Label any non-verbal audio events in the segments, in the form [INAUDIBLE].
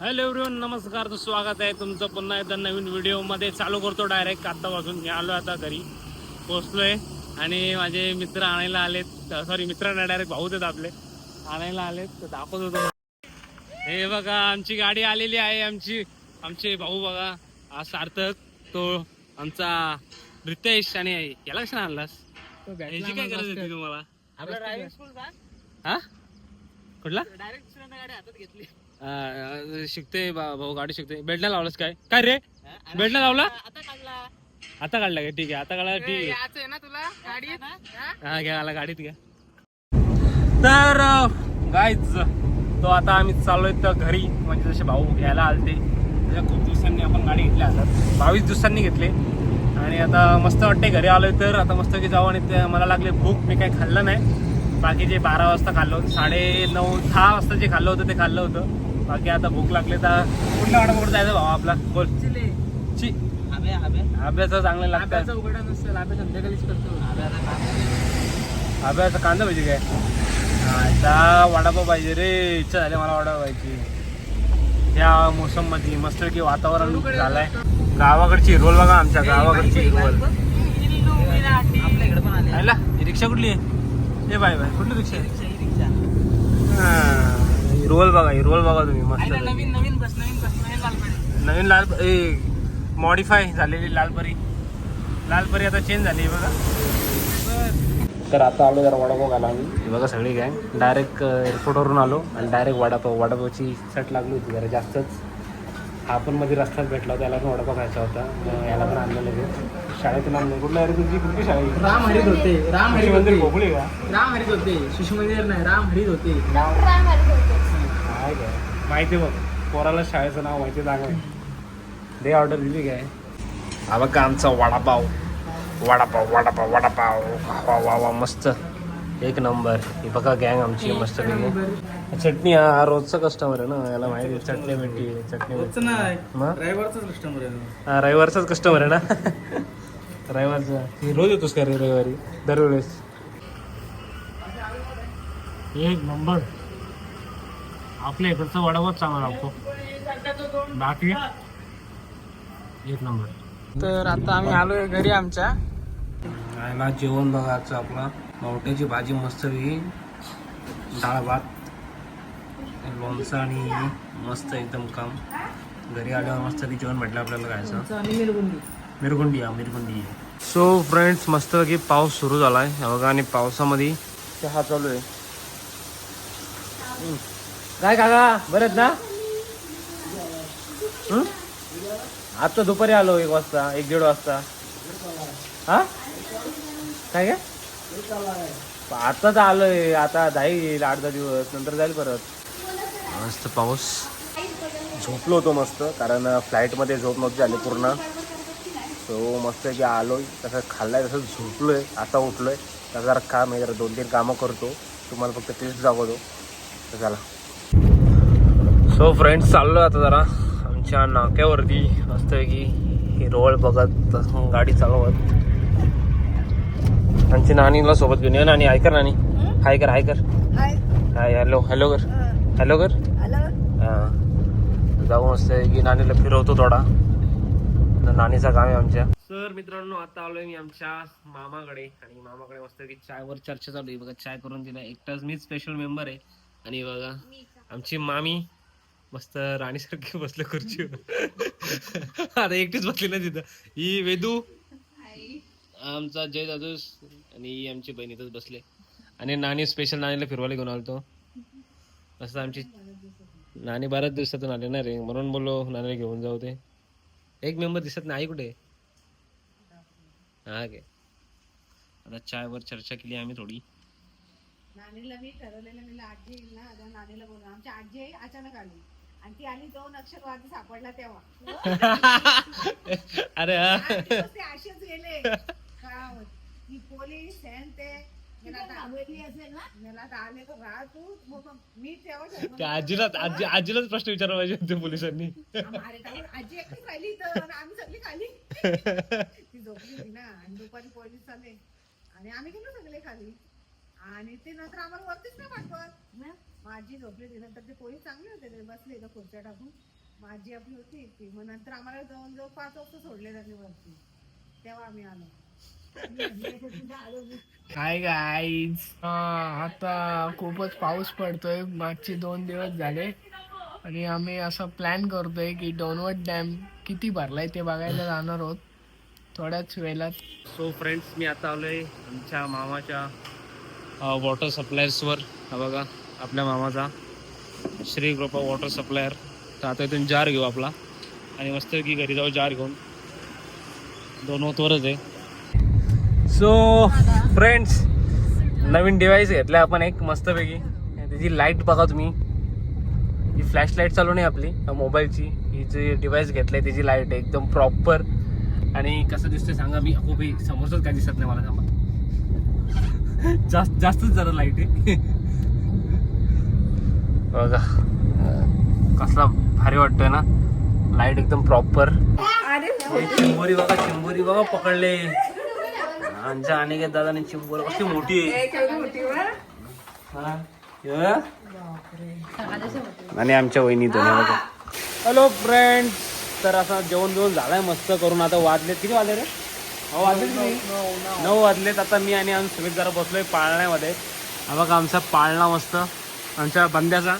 Hello everyone नमस्कार तर स्वागत आहे तुमचं पुन्हा एकदा नवीन व्हिडिओमध्ये. चालू करतो डायरेक्ट आत्तापासून मी आलो आता घरी. पोचलोय आणि माझे मित्र आणायला आलेत. सॉरी मित्र नाही डायरेक्ट भाऊच आहेत आपले. आणायला आलेत तर दाखवत होतो. हे बघा आमची गाडी आलेली आहे आमची आमचे भाऊ बघा. हा सार्थक तो आमचा रितेश आणि याला कशा आणलास? याची काय गरज होती तुम्हाला? आपला ड्रायव्हिंग स्कूलचा हा? कुठला? डायरेक्ट गाडी हातात घेतली. अं, शिकते बा- भाऊ गाडी शिकते. बेल्टला लावलंस काय? काय रे? बेल्टला लावला? आता काढला. आता काढला का? ठीक आहे आता काढला ठीक आहे. याच आहे ना तुला? हा? हा? घ्या आला गाडीत घ्या तर गायच तो आता आम्ही चाललोय तर घरी. म्हणजे जसे भाऊ घ्यायला आलते. त्याच्या खूप दिवसांनी आपण गाडी घेतली आता. बावीस दिवसांनी घेतले. आणि आता मस्त वाटते घरी आलोय तर. आता मस्त की जाऊ आणि ते मला लागले भूक. मी काही खाल्लं नाही. बाकीचे बारा वाजता खाल्लं होतं साडे नऊ दहा वाजता जे खाल्लं होतं ते खाल्लं होतं. बाकी आता भूक लागली तर कुठल्या वाटा कुठं जायचं भाऊ आपला? बोल. चिले. ची. आबे आबे. अभ्यास चांगलं लागतं. आब्याचा उघडा नसेल संध्याकाळीच करतो. कांदा पाहिजे काय? आता वडापाव पाहिजे रे. इच्छा झाली मला वडापाव पाहिजे या मोसममध्ये मस्त की वातावरण झालंय गावाकडची हिरवल बघा आमच्या गावाकडची हिरवल आपल्या इकडे पण आले. आयला ही रिक्षा कुठली आहे? ए बाय बाय कुठली रिक्षा आहे? रिक्षा रिक्षा. हिरवल बघा हिरवल बघा तुम्ही आहे मस्त नवीन नवीन बस नवीन बस नवीन लाल ए मॉडीफाय झालेली लालपरी. लालपरी आता चेंज झाली आहे बघा. तर आता आलो जरा वडापाव घाला आम्ही. हे बघा सगळी काय डायरेक्ट एअरपोर्टवरून आलो आणि डायरेक्ट वडापाव वडापावची सट लागली होती जरा जास्तच. हा पण मध्ये रस्त्यात भेटला होता याला पण वडापाव खायचा होता. याला पण आणलं लगेच. शाळेतून आणलं. कुठला अरे तुझी कुठली शाळा? राम हरित होते राम हरित मंदिर होते. भोपळे का? राम हरित होते शिशु मंदिर नाही राम हरित होते. काय काय माहिती आहे बघ. पोराला शाळेचं नाव माहिती आहे. दे ऑर्डर दिली काय? हा बघा आमचा वडापाव? वडापाव वडापाव वडापाव. वा वा वा मस्त. एक नंबर. ही बघा गँग आमची मस्त चटणी हा रोजचा कस्टमर आहे ना. याला माहिती आहे चटणी भेटली चटणी ड्रायव्हरचाच कस्टमर आहे हा रविवारचाच कस्टमर आहे ना? [LAUGHS] रविवारचा. हे रोज येतोस का रे रविवारी? दरवेळेस. एक नंबर. आपल्या इकडचा वडापाव चांगला लागतो. बाकी? एक नंबर. तर आता आम्ही आलोय घरी आमच्या. खायला जेवण बघायचं आपला. मावट्याची भाजी मस्त डाळ भात लोणचं आणि मस्त एकदम काम. घरी आल्यावर मस्त की जेवण भेटलं आपल्याला खायचं. आणि मिरगुंडी. हा मिरगुंडी. सो फ्रेंड्स मस्त की पाऊस सुरू झाला आहे बघा आणि पावसामध्ये चहा चालू आहे. काय काका? बरं आहेत ना? आता दुपारी आलो एक वाजता एक दीड वाजता. हा? काय काय आता तर आलोय आता जाईल आठ दहा दिवस नंतर जाईल परत. मस्त पाऊस. झोपलो होतो मस्त कारण फ्लाईटमध्ये झोप नव्हती झाली पूर्ण. सो मस्त की आलोय तसं खाल्लाय तसं झोपलोय आता उठलोय. तर जरा काम आहे जरा दोन तीन कामं करतो. तुम्हाला फक्त टेस्ट दाखवतो. तर चला. सो फ्रेंड्स चाललो आता जरा. आमच्या नाक्यावरती मस्तपैकी हिरवळ बघत गाडी चालवत. आमची नानीला सोबत घेऊन ये. नानी हाय कर नानी. हाय कर हाय कर. हाय. हॅलो हॅलो कर. हॅलो कर. हा. जाऊ मस्त की नानीला फिरवतो थोडा. नानीचं काम आहे आमच्या. सर मित्रांनो आता आलोय मी आमच्या मामाकडे. आणि मामाकडे मस्त की चायवर चर्चा चालू आहे. बघा चाय करून दिला एकटाच मी स्पेशल मेंबर आहे. आणि बघा आमची मामी मस्त राणीसारखी बसले खुर्चीवर. आता एकटीच बसली ना तिथं. ही वेदू. आमचा जय दादूस आणि ही आमची बहीण इथंच बसले. आणि नानी स्पेशल नानीला फिरवायला घेऊन आलतो. मस्त आमची नानी बऱ्याच दिवसातून आले ना रे. म्हणून बोललो नानीला घेऊन जाऊ ते एक मेंबर दिसत नाही आई कुठे? हा गे. आता चायवर चर्चा केली आम्ही थोडी. नानीला मी ठरवलेलं मी आजी येईल ना नानीला बोललो आमची आजी अचानक आली. आणि ती आली तो नक्षलवादी सापडला तेव्हा. [LAUGHS] अरे ते असेच गेले. का ती पोलीस ते. मला आता मला आता आले तर राहा तू. मग मी तेव्हा ठरवलं. त्या आजीला आजी आजीलाच प्रश्न विचारला पाहिजे होते पोलिसांनी. आजी एकटीच राहिली तर आम्ही सगळी खाली. [LAUGHS] ती झोपली होती ना. आणि दुपारी पोलीस आले आणि आम्ही गेलो सगळे खाली. आणि ते नंतर आम्हाला वरतीच नाही पाठवत. माझी झोपली होती. नंतर ते पोलीस चांगले होते ते बसले इथं खुर्च्या टाकून. माझी आपली होती एकटी मग नंतर आम्हाला जवळजवळ पाच वाजता सोडले त्यांनी वरती. तेव्हा आम्ही आलो. हाय गाईज आता खूपच पाऊस पडतोय. मागचे दोन दिवस झाले. आणि आम्ही असं प्लॅन करतोय की डोनवट डॅम किती भरलाय ते बघायला जाणार आहोत. थोड्याच वेळात. सो फ्रेंड्स मी आता आलोय आमच्या मामाच्या वॉटर सप्लायर्सवर हा बघा. आपल्या मामाचा. श्री कृपा वॉटर सप्लायर. तर आता इथून जार घेऊ आपला. आणि मस्त की घरी जाऊ जार घेऊन. दोन वरच आहे. सो फ्रेंड्स नवीन डिव्हाइस घेतला आपण एक मस्तपैकी. त्याची लाइट बघा तुम्ही. ही फ्लॅश लाइट चालू नाही आपली मोबाईलची ही जी डिव्हाइस घेतलंय त्याची लाइट आहे एकदम प्रॉपर आणि कसं दिसतंय सांगा मी खूप समोरच काय दिसत नाही मला थांबा. [LAUGHS] जास्त जास्तच जरा लाइट आहे. [LAUGHS] बघा. कसला भारी वाटतोय ना? लाइट एकदम प्रॉपर चिंबोरी बघा चिंबोरी बघा पकडले. आमच्या अनेक दादाने चिंबोरी कशी मोठी आहे. हा. हे? आणि आमच्या वहिनी दोन्ही बघा. हॅलो फ्रेंड तर असं जेवण जेवण झालंय मस्त करून. आता वाजले किती वाजले रे? हो वाजले नऊ वाजलेत. आता मी आणि आम्ही सुमित जरा बसलोय पाळण्यामध्ये. हा बघा आमचा पाळणा मस्त. आमच्या बंद्याचा.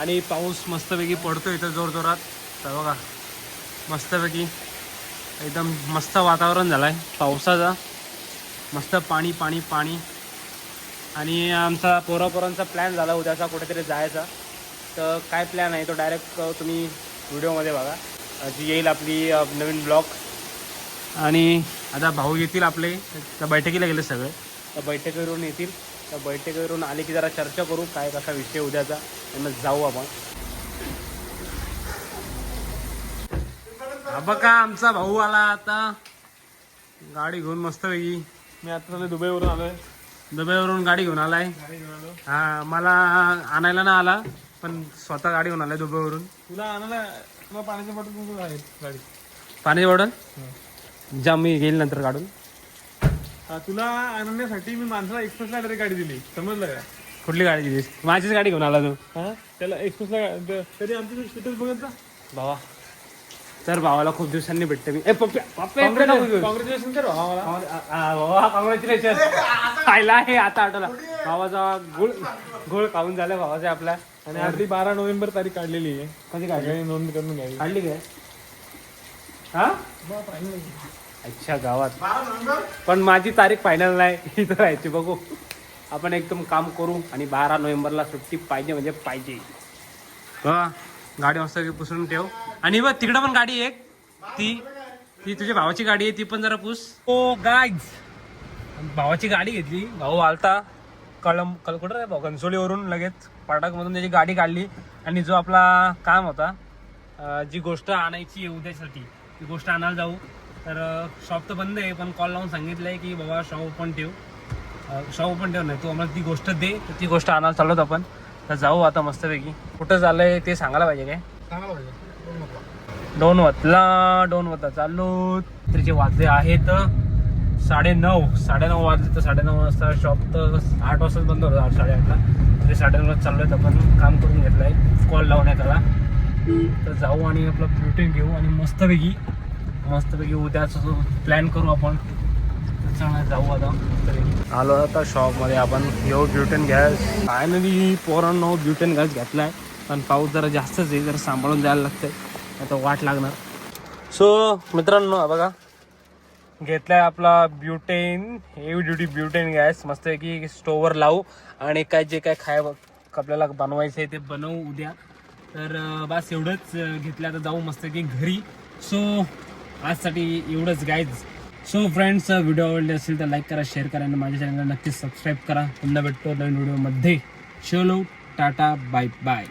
आणि पाऊस मस्तपैकी पडतो इथं जोरजोरात. तर बघा मस्तपैकी एकदम मस्त वातावरण झालं आहे पावसाचा. मस्त पाणी पाणी पाणी. आणि आमचा पोरापोरांचा प्लॅन झाला उद्याचा कुठेतरी जायचा. तर काय प्लॅन आहे तो डायरेक्ट तुम्ही व्हिडिओमध्ये बघा. जी येईल आपली नवीन ब्लॉग आणि आता भाऊ येतील आपले. त्या बैठकीला गेले सगळे. तर बैठकीवरून येतील. तर बैठकीवरून आले की जरा चर्चा करू काय कसा विषय उद्याचा आणि मग जाऊ आपण. हा बघा आमचा भाऊ आला आता. गाडी घेऊन मस्त वेगळी मी आता दुबईवरून आलोय. दुबईवरून गाडी घेऊन आलाय. हा मला आणायला ना आला पण स्वतः गाडी घेऊन आलाय दुबईवरून. तुला आणायला तुला पाण्याच्या बॉटल गाडी पाणी बॉटल? जा मी घेईल नंतर काढून. तुला आणण्यासाठी मी माणसाला एक्सप्रेसला डायरेक्ट गाडी दिली. समजलं का? कुठली गाडी दिलीस? माझीच गाडी घेऊन आला तू. हा? त्याला एक्सप्रेसला तरी आमचं स्टेटस बघत जा. भावा. तर भावाला खूप दिवसांनी भेटते मी. कॉंग्रॅच्युलेशन कर भावाला. कॉंग्रॅच्युलेशन खायला आहे आता आठवला. भावाचा गुळ गुळ खाऊन झाला भावाचा आपला. आणि आपली बारा नोव्हेंबर तारीख काढलेली आहे. कधी काढली? नोंद करून घ्यावी. काढली काय? हा? अच्छा गावात. पण माझी तारीख फायनल नाही. इथं राहायची बघू. आपण एकदम काम करू आणि बारा नोव्हेंबरला सुट्टी पाहिजे म्हणजे पाहिजे. हा गाडी मस्त पुसून ठेव. आणि बघ तिकडं पण गाडी आहे एक. ती ती तुझ्या भावाची गाडी आहे ती पण जरा पुस. ओ गाईज भावाची गाडी घेतली. भाऊ आलता. कळम कल कुठं रे भाऊ? घनसोलीवरून लगेच पाटाकमधून त्याची गाडी काढली. आणि जो आपला काम होता जी गोष्ट आणायची उद्यासाठी ती गोष्ट आणायला जाऊ. तर शॉप तर बंद आहे पण कॉल लावून सांगितलंय की बाबा शॉप ओपन ठेव. शॉप ओपन ठेव नाही तू आम्हाला ती गोष्ट दे. तर ती गोष्ट आणायला चालवत आपण. तर जाऊ आता मस्तपैकी. कुठं झालंय ते सांगायला पाहिजे काय? दोन वतला दोन वता चालू त्याचे वाजले आहेत साडे नऊ साडेनऊ वाजले तर साडेनऊ वाजता शॉप तर आठ वाजताच बंद होतं आठ साडेआठला. तरी साडेनऊ वाजता चाललोय आपण. काम करून घेतलंय. कॉल लावण्यात आला. तर जाऊ आणि आपलं प्रोटीन घेऊ आणि मस्तपैकी मस्तपैकी उद्याचं प्लॅन करू आपण जाऊ आता आलो आता शॉपमध्ये आपण येऊ ब्युटेन गॅस फायनली पोरांनो ब्युटेन गॅस घेतलाय. पण पाऊस जरा जास्तच आहे जरा सांभाळून द्यायला लागतंय. आता वाट लागणार. सो मित्रांनो बघा बघा. घेतलाय आपला butane heavy duty butane gas मस्त की स्टोवर लावू. आणि काय जे काय खाय आपल्याला बनवायचं आहे ते बनवू उद्या. तर बस एवढंच घेतलं आता जाऊ मस्त की घरी. सो आजसाठी एवढंच गाईज सो फ्रेंड्स व्हिडिओ आवडले असेल तर लाईक करा शेअर करा आणि माझ्या चॅनलला नक्कीच सबस्क्राईब करा. पुन्हा भेटतो नवीन व्हिडिओमध्ये चलो टाटा बाय बाय